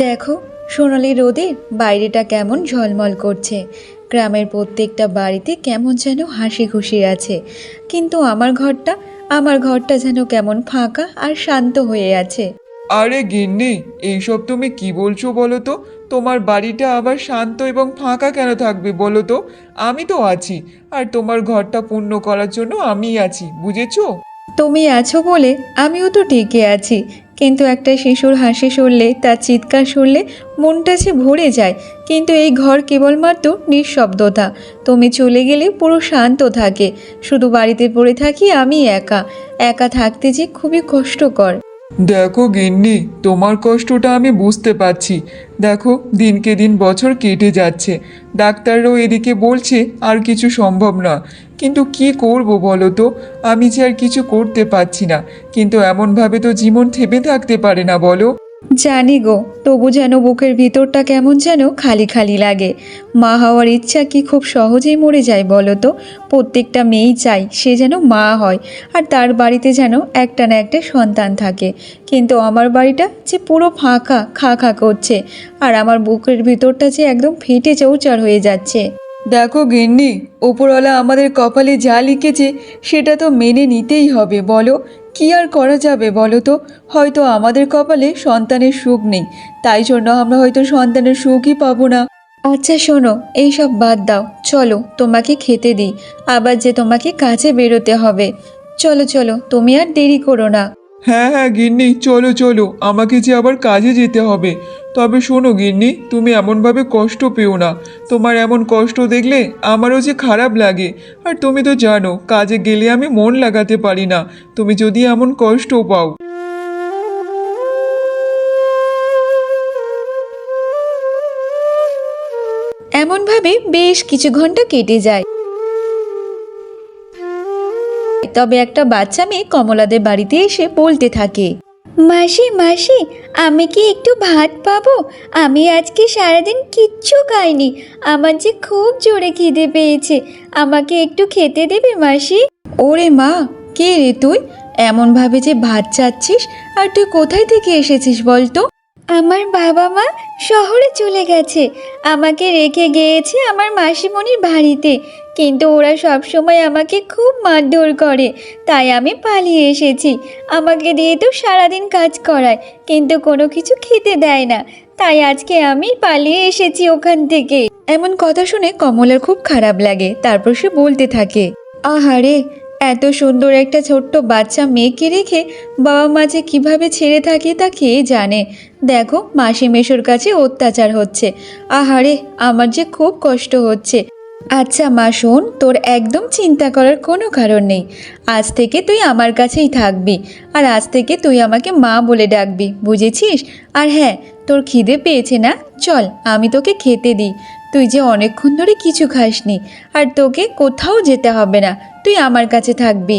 দেখো সোনালি রোদে বাইরেটা কেমন ঝলমল করছে। গ্রামের প্রত্যেকটা বাড়িতে কেমন যেন হাসি খুশি আছে। কিন্তু আমার ঘরটা আমার ঘরটা যেন কেমন ফাঁকা আর শান্ত হয়ে আছে। আরে গিন্নি এইসব তুমি কি বলছো বলো তো? তোমার বাড়িটা আবার শান্ত এবং ফাঁকা কেন থাকবে বলো তো? আমি তো আছি আর তোমার ঘরটা পূর্ণ করার জন্য আমি আছি বুঝেছ? তুমি আছো বলে আমিও তো টিকে আছি কিন্তু একটা শিশুর হাসি শুনলে, তার চিৎকার শুনলে মনটা যে ভরে যায়। কিন্তু এই ঘর কেবলমাত্র নিঃশব্দতা। তুমি চলে গেলে পুরো শান্ত থাকে। শুধু বাড়িতে পড়ে থাকি আমি একা। একা থাকতে যে খুবই কষ্টকর। দেখো গিন্নি, তোমার কষ্টটা আমি বুঝতে পারছি। দেখো, দিনকে দিন বছর কেটে যাচ্ছে। ডাক্তাররাও এদিকে বলছে, আর কিছু সম্ভব না। কিন্তু কি করব বলো তো? আমি যে আর কিছু করতে পারছি না। কিন্তু এমনভাবে তো জীবন থেমে থাকতে পারে না বলো। জানি গো, তবু যেন বুকের ভিতরটা কেমন যেন খালি খালি লাগে। মা হওয়ার ইচ্ছা কি খুব সহজেই মরে যায় বলো তো? প্রত্যেকটা মেয়েই চাই সে যেন মা হয়, আর তার বাড়িতে যেন একটা না একটা সন্তান থাকে। কিন্তু আমার বাড়িটা যে পুরো ফাঁকা, খা খা করছে, আর আমার বুকের ভিতরটা যে একদম ফেটে চৌচার হয়ে যাচ্ছে। দেখো গিন্নি ওপরওয়ালা আমাদের কপালে যা লিখেছে সেটা তো মেনে নিতেই হবে, বলো। কি আর করা যাবে বলো তো? হয়তো আমাদের কপালে সন্তানের সুখ নেই, তাই জন্য আমরা হয়তো সন্তানের সুখই পাবো না। আচ্ছা শোনো এইসব বাদ দাও। চলো, তোমাকে খেতে দিই। আবার যে তোমাকে কাজে বেরোতে হবে। চলো চলো, তুমি আর দেরি করো না। হ্যাঁ হ্যাঁ গিন্নি, চলো চলো, আমাকে যে আবার কাজে যেতে হবে। তবে শোনো গিন্নি, তুমি এমনভাবে কষ্ট পেও না। তোমার এমন কষ্ট দেখলে আমারও যে খারাপ লাগে। আর তুমি তো জানো, কাজে গেলে আমি মন লাগাতে পারি না। তুমি যদি এমন কষ্ট পাও। এমনভাবে বেশ কিছু ঘণ্টা কেটে যায়। তবে একটা বাচ্চা মেয়ে কমলাদের বাড়িতে এসে বলতে থাকে, মাসি মাসি, আমি কি একটু ভাত পাবো? আমি আজকে সারাদিন কিচ্ছু খাইনি। আমার যে খুব জোরে খিদে পেয়েছে। আমাকে একটু খেতে দেবে, মাসি? ওরে মা, কে রে তুই? এমনভাবে যে ভাত চাচ্ছিস, আর তুই কোথায় থেকে এসেছিস বলতো আমার বাবা মা শহরে চলে গেছে। আমাকে রেখে গিয়েছে আমার মাসিমণির বাড়িতে। কিন্তু ওরা সব সময় আমাকে খুব মারধর করে। তাই আমি পালিয়ে এসেছি। আমাকে দিয়ে তো সারাদিন কাজ করায়, কিন্তু কোনো কিছু খেতে দেয় না। তাই আজকে আমি পালিয়ে এসেছি ওখান থেকে। এমন কথা শুনে কমলার খুব খারাপ লাগে, তারপর সে বলতে থাকে, আহারে, এত সুন্দর একটা ছোট্ট বাচ্চা মেয়েকে রেখে বাবা মা যে কীভাবে ছেড়ে থাকে তা কে জানে? দেখো মাসি মেশোর কাছে অত্যাচার হচ্ছে। আহারে, আমার যে খুব কষ্ট হচ্ছে। আচ্ছা মা, শোন, তোর একদম চিন্তা করার কোনো কারণ নেই। আজ থেকে তুই আমার কাছেই থাকবি আর আজ থেকে তুই আমাকে মা বলে ডাকবি, বুঝেছিস? আর হ্যাঁ তোর খিদে পেয়েছে না? চল, আমি তোকে খেতে দিই। তুই যে অনেকক্ষণ ধরে কিছু খাসনি আর তোকে কোথাও যেতে হবে না, তুই আমার কাছে থাকবি।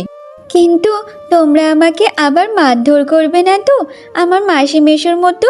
কিন্তু তোমরা আমাকে আবার মারধর করবে না তো? আমার মাসি মেশোর মতো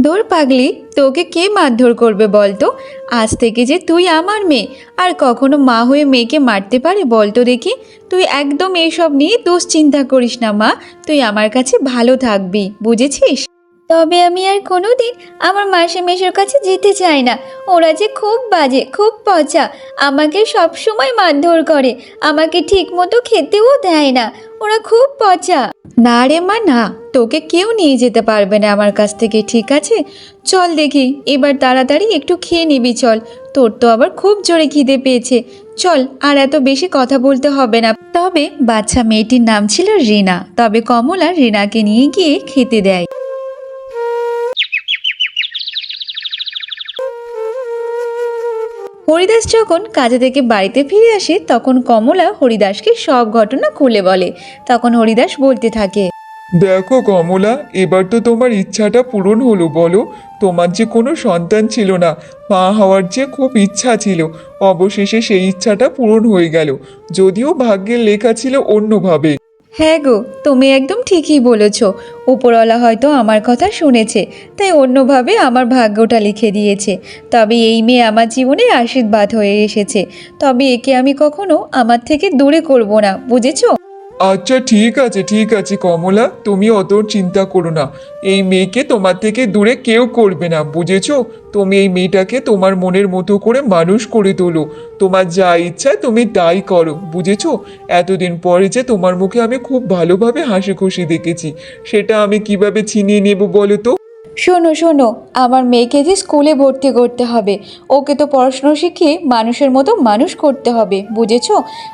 দৌড় পাগলি, তোকে কে মারধর করবে বলতো? আজ থেকে যে তুই আমার মেয়ে, আর কখনো মা হয়ে মেয়েকে মারতে পারে বলতো দেখি? তুই একদম এইসব নিয়ে দোষ চিন্তা করিস না মা, তুই আমার কাছে ভালো থাকবি, বুঝেছিস? তবে আমি আর কোনোদিন আমার মাসি মেশোর কাছে যেতে চাই না। ওরা যে খুব বাজে, খুব পচা, আমাকে সব সময় মারধর করে, আমাকে ঠিক মতো খেতেও দেয় না। ওরা খুব পচা। না রে মা, না, তোকে কেউ নিয়ে যেতে পারবে না আমার কাছ থেকে, ঠিক আছে? চল দেখি, এবার তাড়াতাড়ি একটু খেয়ে নিবি চল। তোর তো আবার খুব জোরে খিদে পেয়েছে। চল, আর এত বেশি কথা বলতে হবে না। তবে বাচ্চা মেয়েটির নাম ছিল রিনা, তবে কমলা রিনাকে নিয়ে গিয়ে খেতে দেয়। হরিদাস যখন কাজে থেকে বাড়িতে ফিরে আসে, তখন কমলা হরিদাসকে সব ঘটনা খুলে বলে। তখন হরিদাস বলতে থাকে, দেখো কমলা, এবার তো তোমার ইচ্ছাটা পূরণ হলো, বলো। তোমার যে কোনো সন্তান ছিল না, মা হওয়ার যে খুব ইচ্ছা ছিল, অবশেষে সেই ইচ্ছাটা পূরণ হয়ে গেল। যদিও ভাগ্যের লেখা ছিল অন্যভাবে। হ্যাঁ গো, তুমি একদম ঠিকই বলেছ। উপরওয়ালা হয়তো আমার কথা শুনেছে, তাই অন্যভাবে আমার ভাগ্যটা লিখে দিয়েছে। তবে এই মেয়ে আমার জীবনে আশীর্বাদ হয়ে এসেছে। তবে একে আমি কখনো আমার থেকে দূরে করব না, বুঝেছ? আচ্ছা ঠিক আছে ঠিক আছে, কমলা, তুমি অত চিন্তা করো না। এই মেয়েকে তোমার থেকে দূরে কেউ করবে না, বুঝেছ? তুমি এই মেয়েটাকে তোমার মনের মতো করে মানুষ করে তোলো। তোমার যা ইচ্ছা তুমি তাই করো, বুঝেছ? এতদিন পরে যে তোমার মুখে আমি খুব ভালোভাবে হাসি খুশি দেখেছি, সেটা আমি কীভাবে ছিনিয়ে নেব বলো তো? শোনো শোনো, আমার মেয়েকে যে স্কুলে ভর্তি করতে হবে, ওকে তো পড়াশুনো শিখিয়ে মানুষের মতো মানুষ করতে হবে, বুঝেছ?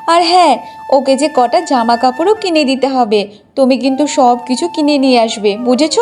আর হ্যাঁ ওকে যে কটা জামা কাপড়ও কিনে দিতে হবে, তুমি কিন্তু সব কিছু কিনে নিয়ে আসবে, বুঝেছ?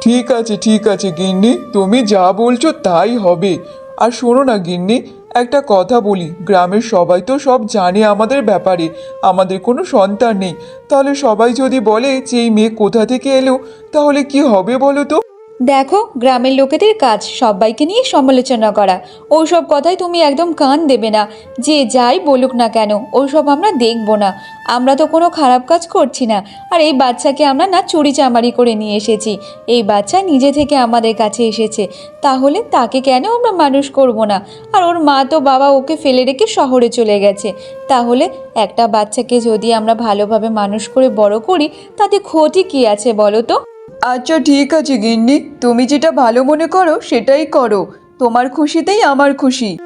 ঠিক আছে ঠিক আছে, গিন্নি, তুমি যা বলছো তাই হবে। আর শোনো না গিন্নি, একটা কথা বলি, গ্রামের সবাই তো সব জানে আমাদের ব্যাপারে, আমাদের কোনো সন্তান নেই। তাহলে সবাই যদি বলে যে এই মেয়ে কোথা থেকে এলো, তাহলে কি হবে বলো তো? দেখো, গ্রামের লোকেদের কাজ, সবাইকে নিয়ে সমালোচনা করা। ওসব কথাই তুমি একদম কান দেবে না। যে যাই বলুক না কেন, ওসব আমরা দেখব না। আমরা তো কোনো খারাপ কাজ করছি না। আর এই বাচ্চাকে আমরা না চুরি চামারি করে নিয়ে এসেছি। এই বাচ্চা নিজে থেকে আমাদের কাছে এসেছে। তাহলে তাকে কেন আমরা মানুষ করব না? আর ওর মা তো বাবা ওকে ফেলে রেখে শহরে চলে গেছে। তাহলে একটা বাচ্চাকে যদি আমরা ভালোভাবে মানুষ করে বড় করি, তাতে ক্ষতি কী আছে বলো তো? আচ্ছা ঠিক আছে গিন্নি। তুমি যেটা ভালো মনে করো সেটাই করো। তোমার খুশিতেই আমার খুশি।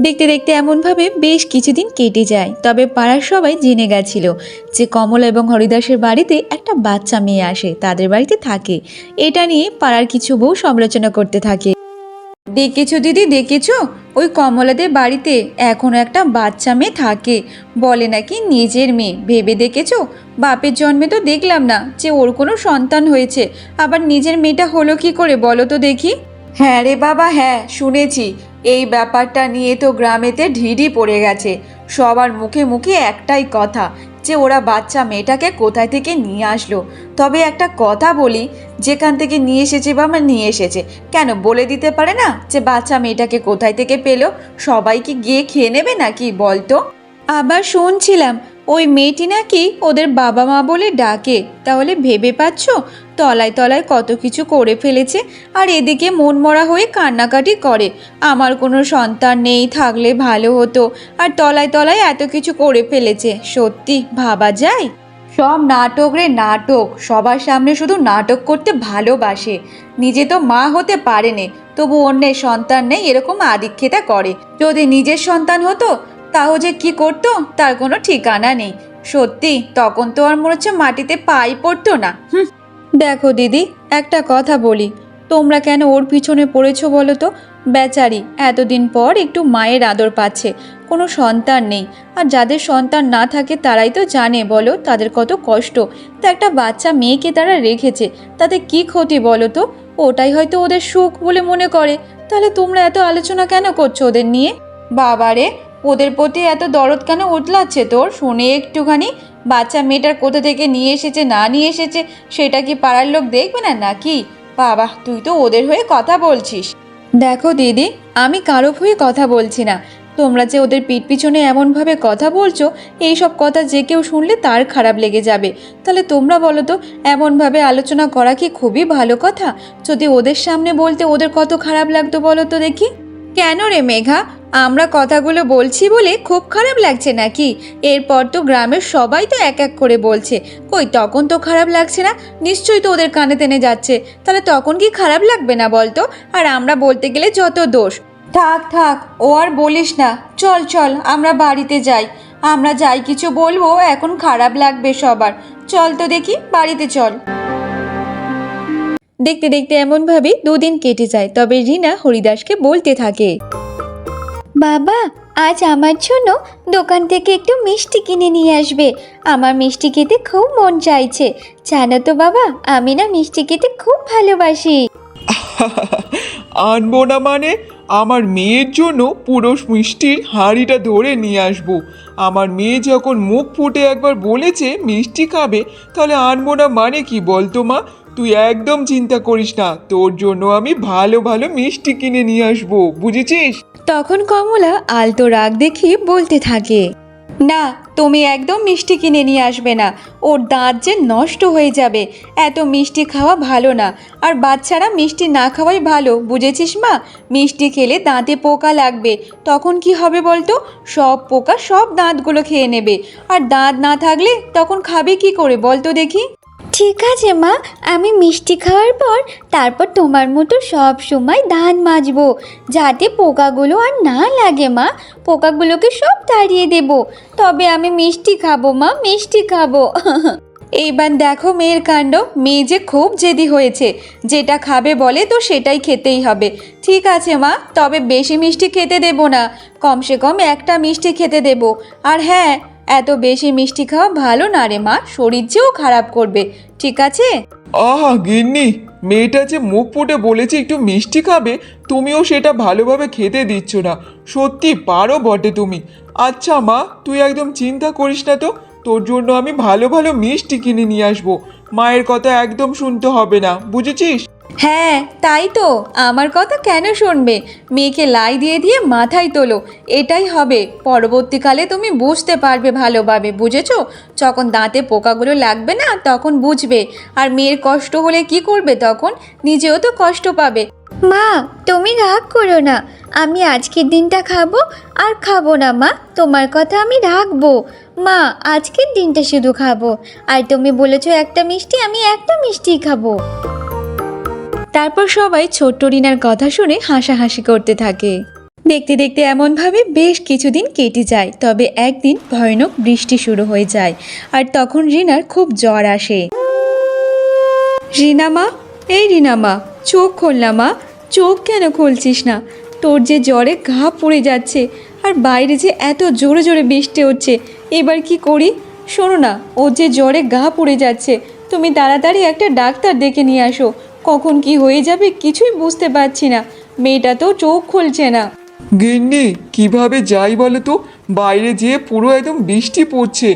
দেখতে দেখতে এমনভাবে বেশ কিছুদিন কেটে যায় তবে পাড়ার সবাই জেনে গেছিল যে কমলা এবং হরিদাসের বাড়িতে একটা বাচ্চা মেয়ে আসে তাদের বাড়িতে থাকে। এটা নিয়ে পাড়ার কিছু বউ সমালোচনা করতে থাকে। দেখেছ দিদি দেখেছ? ওই কমলাদের বাড়িতে এখনও একটা বাচ্চা মেয়ে থাকে। বলে নাকি নিজের মেয়ে। ভেবে দেখেছ? বাপের জন্মে তো দেখলাম না যে ওর কোনো সন্তান হয়েছে। আবার নিজের মেয়েটা হলো কি করে বলো তো দেখি। হ্যাঁ রে বাবা হ্যাঁ শুনেছি। এই ব্যাপারটা নিয়ে তো গ্রামেতে ঢিডি পড়ে গেছে। সবার মুখে মুখে একটাই কথা। যে ওরা বাচ্চা মেয়েটাকে কোথায় থেকে নিয়ে আসলো। তবে একটা কথা বলি, যেখান থেকে নিয়ে এসেছে বা আমার নিয়ে এসেছে। কেন বলে দিতে পারে না যে বাচ্চা মেয়েটাকে কোথায় থেকে পেল? সবাই কি গিয়ে খেয়ে নেবে নাকি বলতো? আবার শুনছিলাম ওই মেয়েটি নাকি ওদের বাবা মা বলে ডাকে। তাহলে ভেবে পাচ্ছ? তলায় তলায় কত কিছু করে ফেলেছে আর এদিকে মন মরা হয়ে কান্নাকাটি করে। আমার কোনো সন্তান নেই, থাকলে ভালো হতো। আর তলায় তলায় এত কিছু করে ফেলেছে। সত্যি ভাবা যায়? সব নাটক রে নাটক। সবার সামনে শুধু নাটক করতে ভালোবাসে। নিজে তো মা হতে পারেনি, তবু অন্যের সন্তান নেই এরকম আদিক্ষেতা করে। যদি নিজের সন্তান হতো তাও যে কি করতো, তার কোনো ঠিকানা নেই। সত্যি, তখন তো আর মনে হচ্ছে মাটিতে পাই পড়তো না। হুম। দেখো দিদি, একটা কথা বলি। তোমরা কেন ওর পিছনে পড়েছো বলো তো? বেচারি, এতদিন পর একটু মায়ের আদর পাচ্ছে। কোনো সন্তান নেই। আর যাদের সন্তান না থাকে, তারাই তো জানে বলো, তাদের কত কষ্ট। তা একটা বাচ্চা মেয়েকে তারা রেখেছে, তাতে কি ক্ষতি বলো তো? ওটাই হয়তো ওদের সুখ বলে মনে করে। তাহলে তোমরা এত আলোচনা কেন করছ ওদের নিয়ে? বাবারে ওদের প্রতি এত দরদ কেন উতলাচ্ছে তোর? শুনে একটুখানি বাচ্চা মেয়েটার কোথা থেকে নিয়ে এসেছে, না নিয়ে এসেছে, সেটা কি পাড়ার লোক দেখবে না নাকি? বাবা, তুই তো ওদের হয়ে কথা বলছিস। দেখো দিদি, আমি কারও হয়ে কথা বলছি না। তোমরা যে ওদের পিঠ পিছনে এমনভাবে কথা বলছো এই সব কথা যে কেউ শুনলে তার খারাপ লেগে যাবে। তাহলে তোমরা বলো তো, এমনভাবে আলোচনা করা কি খুবই ভালো কথা? যদি ওদের সামনে বলতে ওদের কত খারাপ লাগতো বলো তো দেখি। কেন রে মেঘা? আমরা কথাগুলো বলছি বলে খুব খারাপ লাগছে নাকি? এরপর তো গ্রামের সবাই তো এক এক করে বলছে। কই, তখন তো খারাপ লাগছে না? নিশ্চয়ই তো ওদের কানে টেনে যাচ্ছে। তাহলে তখন কি খারাপ লাগবে না বলতো? আর আমরা বলতে গেলে যত দোষ। থাক থাক, ও আর বলিস না। চল চল, আমরা বাড়িতে যাই। আমরা যাই কিছু বলব, এখন খারাপ লাগবে সবার। চল তো দেখি, বাড়িতে চল। দেখতে দেখতে এমনভাবে দুদিন কেটে যায় তবে রিনা হরিদাসকে বলতে থাকে। বাবা আজ আমার জন্য দোকান থেকে একটু মিষ্টি কিনে নিয়ে আসবে। আমার মিষ্টি খেতে খুব মন চাইছে। জানো তো বাবা আমি না মিষ্টি খেতে খুব ভালোবাসি। আনব না মানে? আমার মেয়ের জন্য পুরো মিষ্টির হাঁড়িটা ধরে নিয়ে আসব। আমার মেয়ে যখন মুখ ফুটে একবার বলেছে মিষ্টি খাবে তাহলে আনব না মানে কি বলতো মা? তুই একদম চিন্তা করিস না তোর জন্য আমি ভালো ভালো মিষ্টি কিনে নিয়ে আসব বুঝেছিস? তখন কমলা আলতো রাগ দেখিয়ে বলতে থাকে। না তুমি একদম মিষ্টি কিনে নিয়ে আসবে না। ওর দাঁত যে নষ্ট হয়ে যাবে। এত মিষ্টি খাওয়া ভালো না। আর বাচ্চারা মিষ্টি না খাওয়াই ভালো, বুঝেছিস মা? মিষ্টি খেলে দাঁতে পোকা লাগবে। তখন কি হবে বলতো? সব পোকা সব দাঁতগুলো খেয়ে নেবে। আর দাঁত না থাকলে তখন খাবে কি করে বলতো দেখি? ঠিক আছে, মা। আমি মিষ্টি খাওয়ার পর তারপর তোমার মতো সব সময় দাঁত মাজবো, যাতে পোকাগুলো আর না লাগে, মা। পোকাগুলোকে সব তাড়িয়ে দেব। তবে আমি মিষ্টি খাব, মা, মিষ্টি খাব। এইবার দেখো মেয়ের কাণ্ড। মেয়ে যে খুব জেদি হয়েছে। যেটা খাবে বলে তো সেটাই খেতেই হবে। ঠিক আছে, মা, তবে বেশি মিষ্টি খেতে দেব না। কমসে কম একটা মিষ্টি খেতে দেব। আর হ্যাঁ এত বেশি মিষ্টি খাওয়া ভালো না রে মা, শরীর যেও খারাপ করবে, ঠিক আছে? আহা, গিন্নি, মেয়েটা যে মুখ ফুটে বলেছে একটু মিষ্টি খাবে, তুমিও সেটা ভালোভাবে খেতে দিচ্ছ না। সত্যি পারো বটে তুমি। আচ্ছা মা, তুই একদম চিন্তা করিস না তো, তোর জন্য আমি ভালো ভালো মিষ্টি কিনে নিয়ে আসব। মায়ের কথা একদম শুনতে হবে না বুঝেছিস? হ্যাঁ তাই তো। আমার কথা কেন শুনবে? মেয়েকে লাই দিয়ে দিয়ে মাথায় তোলো এটাই হবে। পরবর্তীকালে তুমি বুঝতে পারবে ভালোভাবে বুঝেছ? যখন দাঁতে পোকাগুলো লাগবে না তখন বুঝবে। আর মেয়ের কষ্ট হলে কি করবে তখন? নিজেও তো কষ্ট পাবে। মা তুমি রাগ করো না। আমি আজকের দিনটা খাব আর খাব না মা। তোমার কথা আমি রাখব। মা, আজকের দিনটা শুধু খাব। আর তুমি বলেছ একটা মিষ্টি, আমি একটা মিষ্টি খাব। তারপর সবাই ছোট্ট রিনার কথা শুনে হাসাহাসি করতে থাকে। দেখতে দেখতে এমনভাবে বেশ কিছুদিন কেটে যায়, তবে একদিন ভয়ানক বৃষ্টি শুরু হয়ে যায়, আর তখন রিনার খুব জ্বর আসে। রিনা মা, এই রিনা মা, চোখ খোলনা মা, চোখ কেন খুলছিস না? তোর যে জ্বরে ঘা পড়ে যাচ্ছে, আর বাইরে যে এত জোরে জোরে বৃষ্টি হচ্ছে এবার কি করি? শোনো না, ওর যে জ্বরে গা পড়ে যাচ্ছে, তুমি তাড়াতাড়ি একটা ডাক্তার ডেকে নিয়ে আসো। কখন কি হয়ে যাবে কিছুই বুঝতে পারছি না, মেয়েটা তো চোখ খুলছে না। গিন্নি, কীভাবে যাই বলো তো? বাইরে যেয়ে পুরো একদম বৃষ্টি পড়ছে।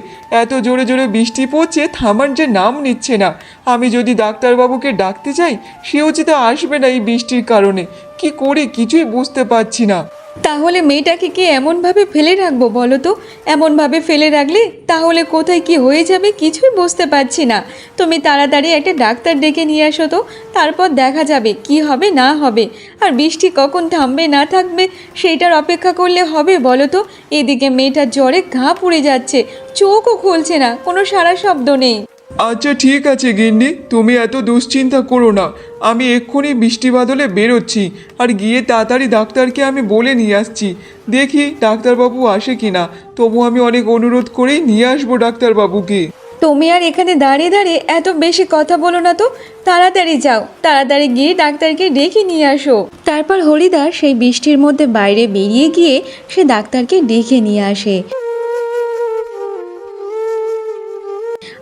এত জোরে জোরে বৃষ্টি পড়ছে, থামার যে নাম নিচ্ছে না। আমি যদি ডাক্তারবাবুকে ডাকতে যাই, সেও যে তো আসবে না এই বৃষ্টির কারণে। কি করি কিছুই বুঝতে পারছি না। তাহলে মেয়েটাকে কি এমনভাবে ফেলে রাখব বলো তো? এমনভাবে ফেলে রাখলে তাহলে কোথায় কি হয়ে যাবে কিছুই বুঝতে পারছি না। তুমি তাড়াতাড়ি একটা ডাক্তার ডেকে নিয়ে আসো তো, তারপর দেখা যাবে কি হবে না হবে। আর বৃষ্টি কখন থামবে না থাকবে সেইটার অপেক্ষা করলে হবে বলো তো? এদিকে মেয়েটার জ্বরে ঘা পুড়ে যাচ্ছে, চোখও খুলছে না, কোনো সারা শব্দ নেই। আচ্ছা ঠিক আছে, গিন্নি। তুমি এত দুশ্চিন্তা করো না। আমি এক্ষুনি বৃষ্টি বাদলে বেরোচ্ছি। আর গিয়ে তাড়াতাড়ি ডাক্তারকে আমি বলে নিয়ে আসছি। দেখি ডাক্তারবাবু আসে কি না তবু আমি অনেক অনুরোধ করেই নিয়ে আসব ডাক্তারবাবুকে। তুমি আর এখানে দাঁড়িয়ে দাঁড়িয়ে এত বেশি কথা বলো না তো। তাড়াতাড়ি যাও। তাড়াতাড়ি গিয়ে ডাক্তারকে ডেকে নিয়ে আসো। তারপর হরিদাস সেই বৃষ্টির মধ্যে বাইরে বেরিয়ে গিয়ে সে ডাক্তারকে ডেকে নিয়ে আসে।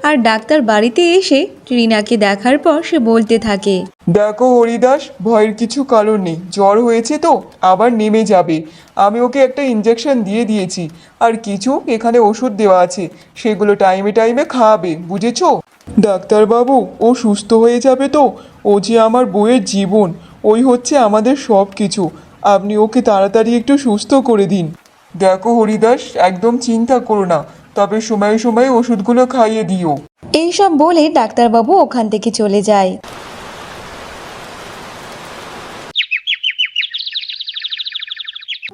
আর ডাক্তার বাড়িতে এসে রিনাকে দেখার পর সে বলতে থাকে দেখো হরিদাস ভয়ের কিছু কারণ নেই। জ্বর হয়েছে তো আবার নেমে যাবে। আমি ওকে একটা ইঞ্জেকশন দিয়ে দিয়েছি। আর কিছু এখানে ওষুধ দেওয়া আছে। সেগুলো টাইমে টাইমে খাওয়াবে বুঝেছ? ডাক্তারবাবু ও সুস্থ হয়ে যাবে তো? ও যে আমার বইয়ের জীবন ওই হচ্ছে আমাদের সব কিছু আপনি ওকে তাড়াতাড়ি একটু সুস্থ করে দিন। দেখো হরিদাস একদম চিন্তা করো না। তবে সময়ে সময়ে ওষুধগুলো খাইয়ে দিও। এইসব বলে ডাক্তারবাবু ওখান থেকে চলে যায়।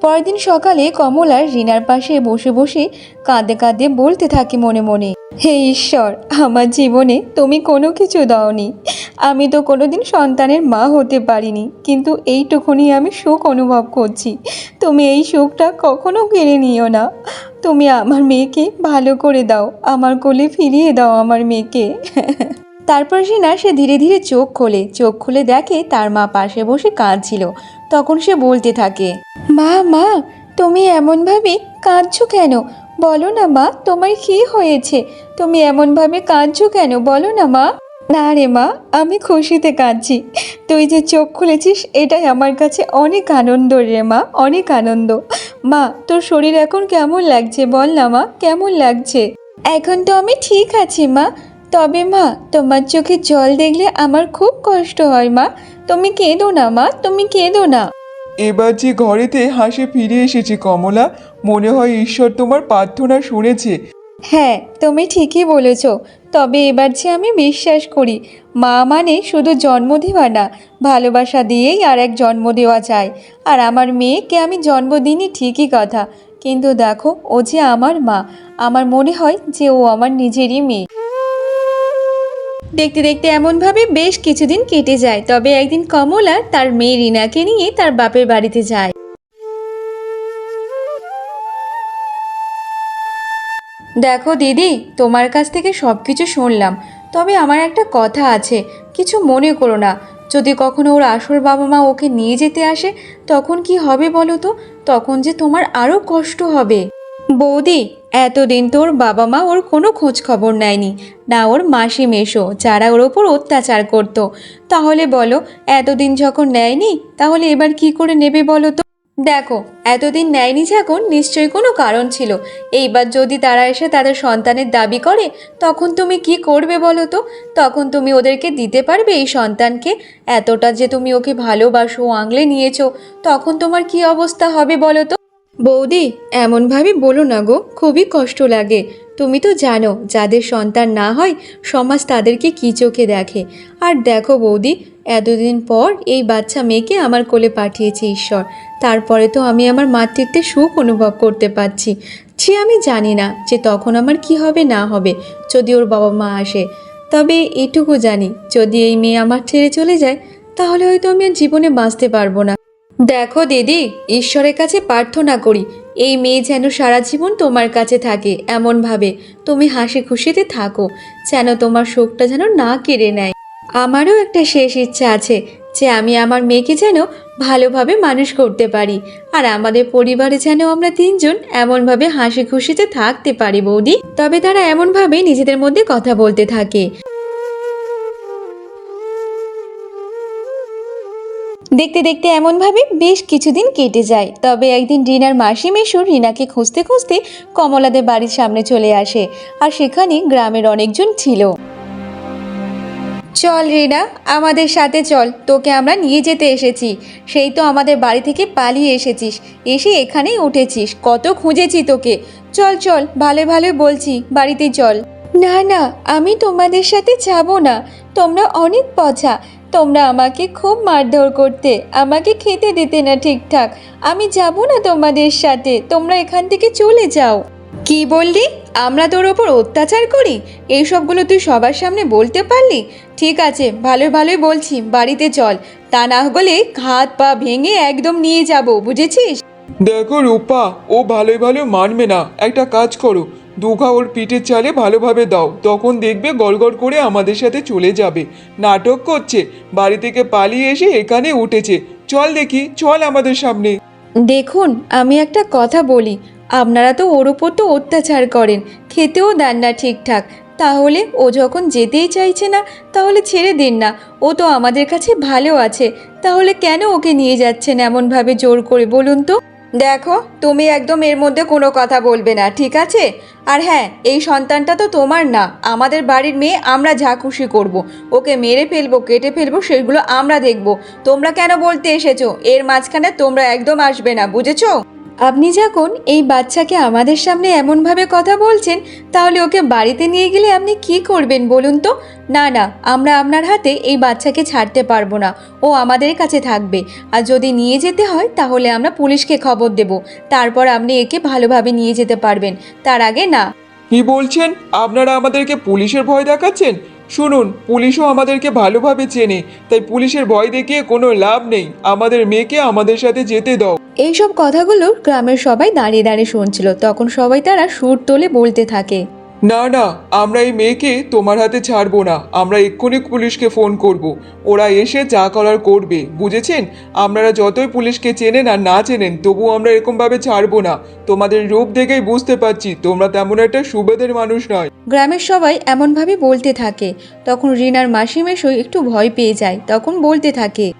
পরের দিন সকালে কমলা রিনার পাশে বসে বসে কাঁদে কাঁদে বলতে থাকে মনে মনে, হে ঈশ্বর, আমার জীবনে তুমি কোনো কিছু দাওনি। আমি তো কোনোদিন সন্তানের মা হতে পারিনি, কিন্তু এইটুকুনি আমি সুখ অনুভব করছি। তুমি এই সুখটা কখনো কেড়ে নিও না। তুমি আমার মেয়েকে ভালো করে দাও, আমার কোলে ফিরিয়ে দাও আমার মেয়েকে। তারপর সে না সে ধীরে ধীরে চোখ খোলে। চোখ খুলে দেখে তার মা পাশে বসে কাঁদছিল। তখন সে বলতে থাকে, মা মা, তুমি এমনভাবে কাঁদছো কেন? বলো না, মা, তোমার কি হয়েছে? তুমি এমনভাবে কাঁদছো কেন? বলো না, মা। না রে, মা, আমি খুশিতে কাঁদছি। তুই যে চোখ খুলেছিস, এটাই আমার কাছে অনেক আনন্দ রে, মা, অনেক আনন্দ। মা, তোর শরীর এখন কেমন লাগছে? বল না, মা, কেমন লাগছে? এখন তো আমি ঠিক আছি, মা। তবে মা, তোমার চোখে জল দেখলে আমার খুব কষ্ট হয়, মা। তুমি কেঁদো না মা তুমি কেঁদো না। এবার যে ঘরেতে হাসে ফিরে এসেছে কমলা মনে হয় ঈশ্বর তোমার প্রার্থনা শুনেছে। হ্যাঁ তুমি ঠিকই বলেছ তবে এবার যে আমি বিশ্বাস করি মা মানে শুধু জন্ম দেওয়া না ভালোবাসা দিয়েই আর এক জন্ম দেওয়া যায়। আর আমার মেয়েকে আমি জন্ম দিইনি ঠিকই কথা কিন্তু দেখো ও যে আমার মা আমার মনে হয় যে ও আমার নিজেরই মেয়ে। দেখতে দেখতে এমনভাবে বেশ কিছুদিন কেটে যায়, তবে একদিন কমলা তার মেয়ে রিনাকে নিয়ে তার বাপের বাড়িতে যায়। দেখো দিদি, তোমার কাছ থেকে সব কিছু শুনলাম, তবে আমার একটা কথা আছে, কিছু মনে করো না। যদি কখনো ওর আসল বাবা মা ওকে নিয়ে যেতে আসে, তখন কি হবে বলো তো? তখন যে তোমার আরও কষ্ট হবে। বৌদি, এতদিন তোর বাবা মা ওর কোনো খোঁজ খবর নেয়নি। না ওর মাসি মেশো যারা ওর ওপর অত্যাচার করতো। তাহলে বলো, এতদিন যখন নেয়নি, তাহলে এবার কি করে নেবে বলো তো? দেখো, এতদিন নেয়নি যখন নিশ্চয়ই কোনো কারণ ছিল। এইবার যদি তারা এসে তাদের সন্তানের দাবি করে, তখন তুমি কি করবে বলো তো? তখন তুমি ওদেরকে দিতে পারবে এই সন্তানকে? এতটা যে তুমি ওকে ভালোবাসো, আঙলে নিয়েছো, তখন তোমার কি অবস্থা হবে বলো তো? বৌদি এমনভাবে বলো না গো, খুবই কষ্ট লাগে। তুমি তো জানো, যাদের সন্তান না হয়, সমাজ তাদেরকে কী চোখে দেখে। আর দেখো বৌদি, এতদিন পর এই বাচ্চা মেয়েকে আমার কোলে পাঠিয়েছে ঈশ্বর। তারপরে তো আমি আমার মাতৃত্বে সুখ অনুভব করতে পারছি। সে আমি জানি না যে তখন আমার কি হবে, না হবে, যদি ওর বাবা মা আসে। তবে এটুকু জানি, যদি এই মেয়ে আমার ছেড়ে চলে যায়, তাহলে হয়তো আমি আর জীবনে বাঁচতে পারব না। দেখো দিদি, ঈশ্বরের কাছে প্রার্থনা করি, এই মেয়ে যেন সারা জীবন তোমার কাছে থাকে এমনভাবে। তুমি হাসি খুশিতে থাকো, যেন তোমার শোকটা যেন না কেড়ে নেয়। আমারও একটা শেষ ইচ্ছা আছে, যে আমি আমার মেয়েকে যেন ভালোভাবে মানুষ করতে পারি, আর আমাদের পরিবারে যেন আমরা তিনজন এমনভাবে হাসি খুশিতে থাকতে পারি বৌদি। তবে তারা এমনভাবে নিজেদের মধ্যে কথা বলতে থাকে। দেখতে দেখতে এমনভাবে বেশ কিছুদিন কেটে যায়। তবে একদিন রিনার মাসি মেশো রিনাকে খুঁজতে খুঁজতে কমলাদের বাড়ির সামনে চলে আসে আর সেখানে গ্রামের অনেকজন ছিল। চল রিনা, আমাদের সাথে চল, তোকে আমরা নিয়ে যেতে এসেছি। সেই তো আমাদের বাড়ি থেকে পালিয়ে এসেছিস, এসে এখানেই উঠেছিস, কত খুঁজেছি তোকে। চল চল ভালো ভালো বলছি, বাড়িতে চল। না না, আমি তোমাদের সাথে যাব না, তোমরা অনেক পচা তোমরা আমাকে খুব মারধর করতে, আমাকে খেতে দিতে না ঠিকঠাক। আমি যাব না তোমাদের সাথে, তোমরা এখান থেকে চলে যাও। কি বললি? আমরা তোর ওপর অত্যাচার করি? এই সবগুলো তুই সবার সামনে বলতে পারলি? ঠিক আছে ভালো ভালোই বলছি, বাড়িতে চল। তা না হলে হাত পা ভেঙে একদম নিয়ে যাব, বুঝেছিস? দেখো রূপা, ও ভালোই ভালো মানবে না। একটা কাজ করো, দুঘা ওর পিঠের চালে ভালোভাবে দাও, তখন দেখবে গড়গড় করে আমাদের সাথে চলে যাবে। নাটক করছে, বাড়ি থেকে পালিয়ে এসে এখানে উঠেছে। চল দেখি, চল আমাদের সামনে। দেখুন, আমি একটা কথা বলি, আপনারা তো ওর উপর তো অত্যাচার করেন, খেতেও দেন না ঠিকঠাক। তাহলে ও যখন যেতেই চাইছে না, তাহলে ছেড়ে দিন না, ও তো আমাদের কাছে ভালো আছে। তাহলে কেন ওকে নিয়ে যাচ্ছেন এমনভাবে জোর করে বলুন তো? দেখো, তুমি একদম এর মধ্যে কোনো কথা বলবে না, ঠিক আছে? আর হ্যাঁ এই সন্তানটা তো তোমার না, আমাদের বাড়ির মেয়ে আমরা যা খুশি করব, ওকে মেরে ফেলব, কেটে ফেলব, সেগুলো আমরা দেখব। তোমরা কেন বলতে এসেছ? এর মাঝখানে তোমরা একদম আসবে না, বুঝেছ? আপনি যখন এই বাচ্চাকে আমাদের সামনে এমনভাবে কথা বলছেন, তাহলে ওকে বাড়িতে নিয়ে গেলে আপনি কি করবেন বলুন তো? না না, আমরা আপনার হাতে এই বাচ্চাকে ছাড়তে পারব না। ও আমাদের কাছে থাকবে। আর যদি নিয়ে যেতে হয়, তাহলে আমরা পুলিশকে খবর দেব। তারপর আপনি একে ভালোভাবে নিয়ে যেতে পারবেন। তার আগে না। কি বলছেন? আপনারা আমাদেরকে পুলিশের ভয় দেখাচ্ছেন? শুনুন, পুলিশও আমাদেরকে ভালোভাবে চেনে। তাই পুলিশের ভয় দেখিয়ে কোনো লাভ নেই। আমাদের মেয়েকে আমাদের সাথে যেতে দাও। এইসব কথাগুলো গ্রামের সবাই দাঁড়িয়ে দাঁড়িয়ে শুনছিল। তখন সবাই তারা সুর তোলে বলতে থাকে। না না আমরা এই মেয়েকে তোমার হাতে ছাড়বো না। আমরা এক্ষুনি পুলিশকে ফোন করব। ওরা এসে যা করার করবে বুঝেছেন? আপনারা যতই পুলিশকে চেনেন আর না চেনেন তবু আমরা এরকমভাবে ছাড়বো না। তোমাদের রূপ দেখেই বুঝতে পারছি তোমরা তেমন একটা সুবেদের মানুষ নয়। গ্রামের সবাই এমনভাবে বলতে থাকে। তখন রিনার মাসি মেশো একটু ভয় পেয়ে যায়। তখন বলতে থাকে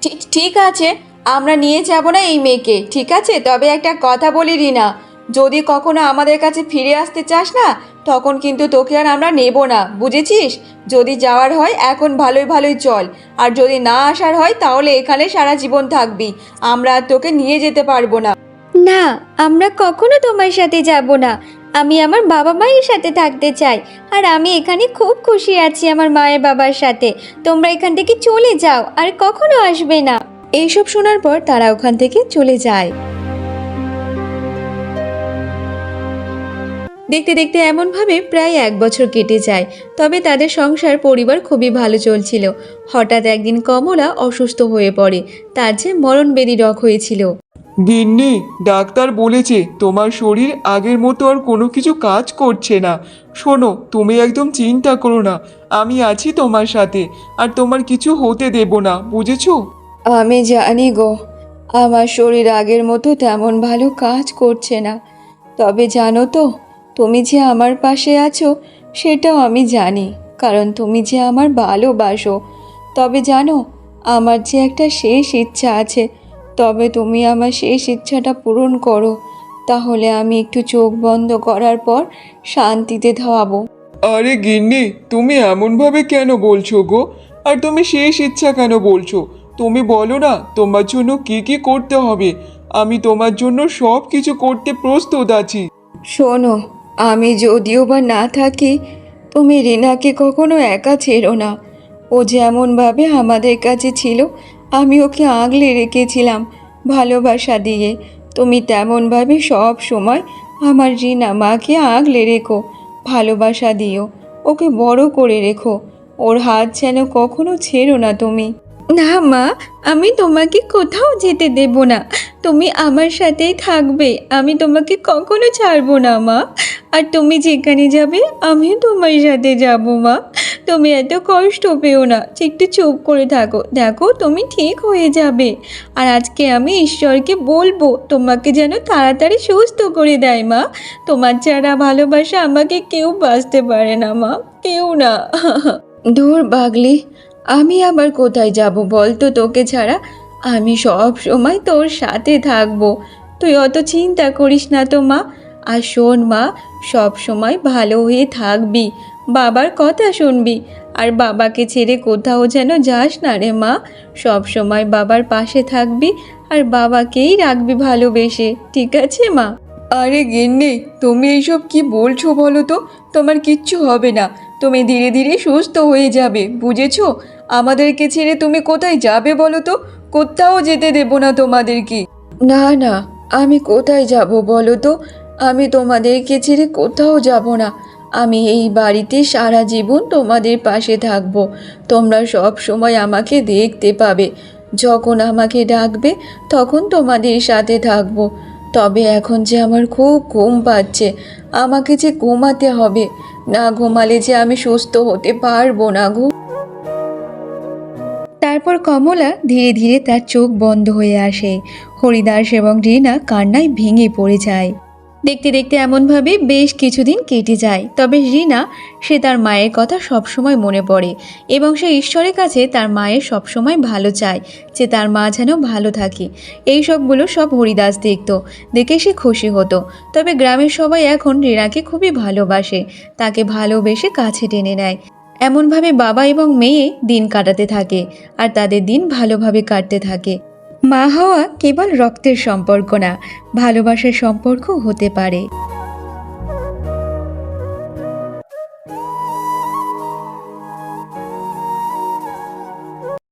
"ঠিক- ঠিক আছে আমরা নিয়ে যাব না এই মেয়েকে, ঠিক আছে? তবে একটা কথা বলি, রিনা। যদি কখনো আমাদের কাছে ফিরে আসতে চাস না, তখন কিন্তু তোকে আর আমরা নেব না, বুঝেছিস? যদি যাওয়ার হয়, এখন ভালোই ভালোই চল। আর যদি না আসার হয়, তাহলে এখানে সারা জীবন থাকবি। আমরা আর তোকে নিয়ে যেতে পারব না। না, আমরা কখনো তোমার সাথে যাব না। আমি আমার বাবা মায়ের সাথে থাকতে চাই। আর আমি এখানে খুব খুশি আছি আমার মায়ের বাবার সাথে। তোমরা এখান থেকে চলে যাও, আর কখনো আসবে না। এইসব শোনার পর তারা ওখান থেকে চলে যায়। দেখতে দেখতে এমনভাবে প্রায় এক বছর কেটে যায়, তবে তাদের সংসার, পরিবার খুবই ভালো চলছিল। হঠাৎ একদিন কমলা অসুস্থ হয়ে পড়ে, তার যে মরণ বেদি রক হয়েছিল। গিন্নি, ডাক্তার বলেছে তোমার শরীর আগের মতো আর কোনো কিছু কাজ করছে না। শোনো, তুমি একদম চিন্তা করো না, আমি আছি তোমার সাথে, আর তোমার কিছু হতে দেব না, বুঝেছ? আমি জানি গো, আমার শরীর আগের মতো তেমন ভালো কাজ করছে না। তবে জানো তো, তুমি যে আমার পাশে আছো, সেটাও আমি জানি, কারণ তুমি যে আমার ভালোবাসো। তবে জানো, আমার যে একটা শেষ ইচ্ছা আছে, তবে তুমি আমার শেষ ইচ্ছাটা পূরণ করো, তাহলে আমি একটু চোখ বন্ধ করার পর শান্তিতে ধাওয়াবো আরে গিন্নি, তুমি এমনভাবে কেন বলছো গো? আর তুমি শেষ ইচ্ছা কেন বলছো? তুমি বলো না, তোমার জন্য কি কি করতে হবে? আমি তোমার জন্য সব কিছু করতে প্রস্তুত আছি। শোনো, আমি যদিও বা না থাকি, তুমি রিনাকে কখনো একা ছেড়ো না। ও যেমনভাবে আমাদের কাছে ছিল, আমি ওকে আগলে রেখেছিলাম ভালোবাসা দিয়ে। তুমি তেমনভাবে সব সময় আমার রিনা মাকে আগলে রেখো, ভালোবাসা দিও, ওকে বড় করে রেখো। ওর হাত যেন কখনো ছেড়ো না তুমি। না, মা, আমি তোমাকে কোথাও যেতে দেব না। তুমি আমার সাথেই থাকবে। আমি তোমাকে কখনো ছাড়বো না, মা। আর তুমি যেখানে যাবে, আমিও তোমার সাথে যাব, মা। তুমি এত কষ্ট পেও না। একটু চুপ করে থাকো। দেখো, তুমি ঠিক হয়ে যাবে। আর আজকে আমি ঈশ্বরকে বলব, তোমাকে যেন তাড়াতাড়ি সুস্থ করে দেয়, মা। তোমার ছাড়া ভালোবাসা আমাকে কেউ বাঁচতে পারে না, মা। কেউ না। দূর বাগলি আমি আবার কোথায় যাব বল তো তোকে ছাড়া? আমি সব সময় তোর সাথে থাকব। তুই অত চিন্তা করিস না তো মা। আর শোন মা, সব সময় ভালো হয়ে থাকবি। বাবার কথা শুনবি। আর বাবাকে ছেড়ে কোথাও যেন যাস না রে মা। সব সময় বাবার পাশে থাকবি আর বাবাকেই রাখবি ভালোবেসে। ঠিক আছে মা? আরে গিন্নি, তুমি এইসব কি বলছো বলো তো? তোমার কিচ্ছু হবে না। তুমি ধীরে ধীরে সুস্থ হয়ে যাবে, বুঝেছ? আমাদেরকে ছেড়ে তুমি কোথায় যাবে বলো তো? কোথাও যেতে দেব না তোমাদেরকে। না না, আমি কোথায় যাব বলো তো? আমি তোমাদেরকে ছেড়ে কোথাও যাব না। আমি এই বাড়িতে সারা জীবন তোমাদের পাশে থাকব। তোমরা সব সময় আমাকে দেখতে পাবে। যখন আমাকে ডাকবে, তখন তোমাদের সাথে থাকব। তবে এখন যে আমার খুব ঘুম পাচ্ছে, আমাকে যে ঘুমাতে হবে, না ঘুমালে যে আমি সুস্থ হতে পারব না ঘুম তারপর কমলা ধীরে ধীরে তার চোখ বন্ধ হয়ে আসে। হরিদাস এবং রিনা কান্নায় ভেঙে পড়ে যায়। দেখতে দেখতে এমনভাবে বেশ কিছুদিন কেটে যায়, তবে রিনা, সে তার মায়ের কথা সবসময় মনে পড়ে এবং সে ঈশ্বরের কাছে তার মায়ের সবসময় ভালো চায় যে তার মা যেন ভালো থাকে। এই সবগুলো সব হরিদাস দেখতো, দেখে সে খুশি হতো। তবে গ্রামের সবাই এখন রিনাকে খুবই ভালোবাসে, তাকে ভালোবেসে কাছে টেনে নেয়। এমনভাবে বাবা এবং মেয়ে দিন কাটাতে থাকে আর তাদের দিন ভালোভাবে কাটতে থাকে। মা হওয়া কেবল রক্তের সম্পর্ক না, ভালোবাসার সম্পর্ক হতে পারে।